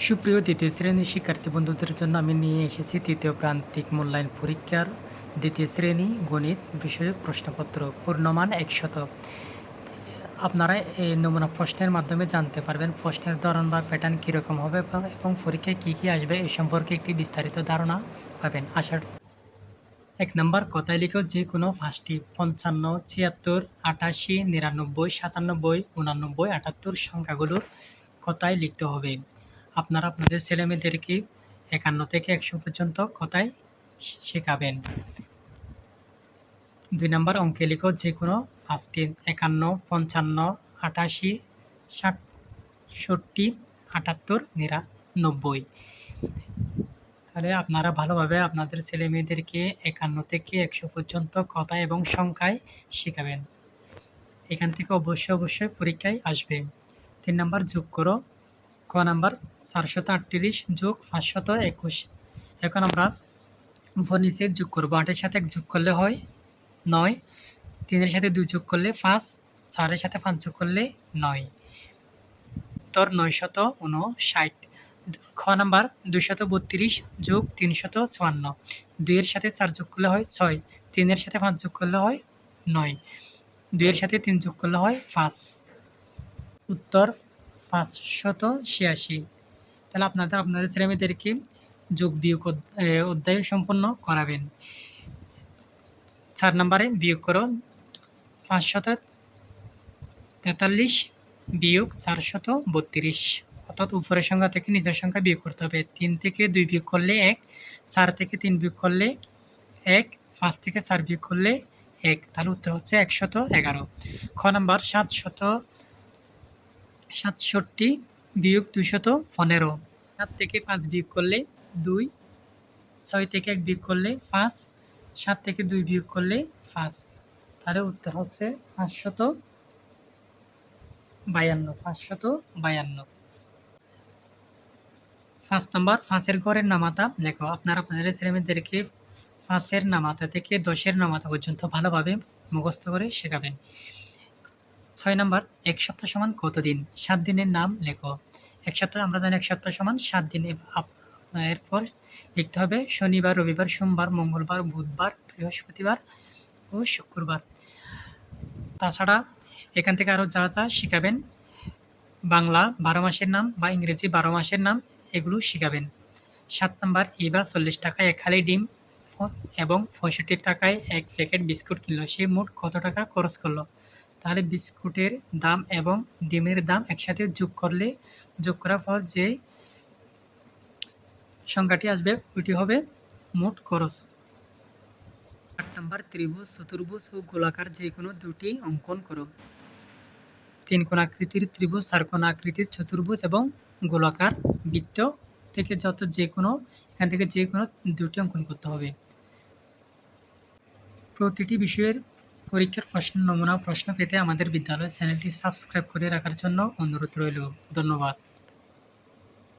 সুপ্রিয় দ্বিতীয় শ্রেণির শিক্ষার্থী বন্ধুদের জন্য আমি নিয়ে এসেছি তৃতীয় প্রান্তিক মূল্যায়ন পরীক্ষার দ্বিতীয় শ্রেণি গণিত বিষয়ক প্রশ্নপত্র, পূর্ণমান একশত। আপনারা এই নমুনা প্রশ্নের মাধ্যমে জানতে পারবেন প্রশ্নের ধরন বা প্যাটার্ন কীরকম হবে এবং- পরীক্ষায় কী কী আসবে এ সম্পর্কে একটি বিস্তারিত ধারণা পাবেন। আশা এক নম্বর, কথায় লিখো যে কোনো পাঁচটি, পঞ্চান্ন, ছিয়াত্তর, আটাশি, নিরানব্বই, সাতানব্বই, উনানব্বই, আটাত্তর, সংখ্যাগুলোর কথায় লিখতে হবে। আপনারা আপনাদের ছেলেমেয়েদেরকে একান্ন থেকে একশো পর্যন্ত কথায় শেখাবেন। দুই নম্বর অঙ্কে লিখো যে কোনো পাঁচটি, একান্ন, পঞ্চান্ন, আটাশি ষাটষট্টি আটাত্তর নিরানব্বই তাহলে আপনারা ভালোভাবে আপনাদের ছেলে মেয়েদেরকে একান্ন থেকে একশো পর্যন্ত কথা এবং সংখ্যায় শেখাবেন। এখান থেকে অবশ্যই অবশ্যই পরীক্ষায় আসবে। তিন নম্বর যোগ করো। ক নাম্বার চারশত আটত্রিশ যোগ পাঁচশত একুশ। এখন আমরা উপর যোগ করব, আটের সাথে এক যোগ করলে হয় নয়, তিনের সাথে দুই যোগ করলে পাঁচ, চারের সাথে পাঁচ যোগ করলে নয়। তোর নয়শত উনষাট খ নাম্বার, দুইশত বত্রিশ যোগ তিনশত চুয়ান্ন। দুইয়ের সাথে চার যোগ করলে হয় ছয়, তিনের সাথে পাঁচ যোগ করলে হয় নয়, দুইয়ের সাথে তিন যোগ করলে হয় পাঁচ। উত্তর পাঁচশত ছিয়াশি। তাহলে আপনাদের আপনাদের ছেলেমেয়েদেরকে যোগ বিয়োগ অধ্যায় সম্পন্ন করাবেন। চার নম্বরে বিয়োগ করো, পাঁচশত তেতাল্লিশ বিয়োগ চারশত বত্রিশ। অর্থাৎ উপরের সংখ্যা থেকে নিচের সংখ্যা বিয়োগ করতে হবে। তিন থেকে দুই বিয়োগ করলে এক, চার থেকে তিন বিয়োগ করলে এক, পাঁচ থেকে চার বিয়োগ করলে এক। তাহলে উত্তর হচ্ছে একশত এগারো। খ নাম্বার, সাতশত সাতষট্টি বিয়োগ দুশত পনেরো। সাত থেকে পাঁচ বিয়োগ করলে দুই, ছয় থেকে এক বিয়োগ করলে পাঁচ, সাত থেকে দুই বিয়োগ করলে পাঁচ। তাহলে উত্তর হচ্ছে পাঁচশত বায়ান্ন পাঁচশত বায়ান্ন। পাঁচ নম্বর, পাঁচের ঘরের নামাতা লেখো। আপনারা আপনাদের ছেলেমেয়েদেরকে পাঁচের নামাতা থেকে দশের নামাতা পর্যন্ত ভালোভাবে মুখস্থ করে শেখাবেন। ছয় নম্বর, এক সপ্তাহ সমান কতদিন? সাত দিনের নাম লেখো। এক সপ্তাহ, আমরা জানি এক সপ্তাহ সমান সাত দিন। এরপর লিখতে হবে শনিবার, রবিবার, সোমবার, মঙ্গলবার, বুধবার, বৃহস্পতিবার ও শুক্রবার। তাছাড়া এখান থেকে আরও যা যা শেখাবেন, বাংলা বারো মাসের নাম বা ইংরেজি বারো মাসের নাম, এগুলো শেখাবেন। সাত নাম্বার, এবার চল্লিশ টাকায় এক খালি ডিম এবং পঁয়ষট্টি টাকায় এক প্যাকেট বিস্কুট কিনলো। সে মোট কত টাকা খরচ করল? তাহলে বিস্কুটের দাম এবং ডিমের দাম একসাথে যোগ করলে, যোগ করার পর যে সংখ্যাটি আসবে, ওইটি হবে মোট খরচ। আট নম্বর, ত্রিভুজ, চতুর্ভুজ ও গোলাকার যে কোনো দুটি অঙ্কন করো। তিন কোণাকৃতির ত্রিভুজ, চার কোণাকৃতির চতুর্ভুজ এবং গোলাকার বৃত্ত থেকে যত যে কোনো এখান থেকে যে কোনো দুটি অঙ্কন করতে হবে। প্রতিটি বিষয়ের পরীক্ষার প্রশ্ন নমুনা প্রশ্ন পেতে আমাদের বিদ্যালয় চ্যানেলটি সাবস্ক্রাইব করে রাখার জন্য অনুরোধ রইল। ধন্যবাদ।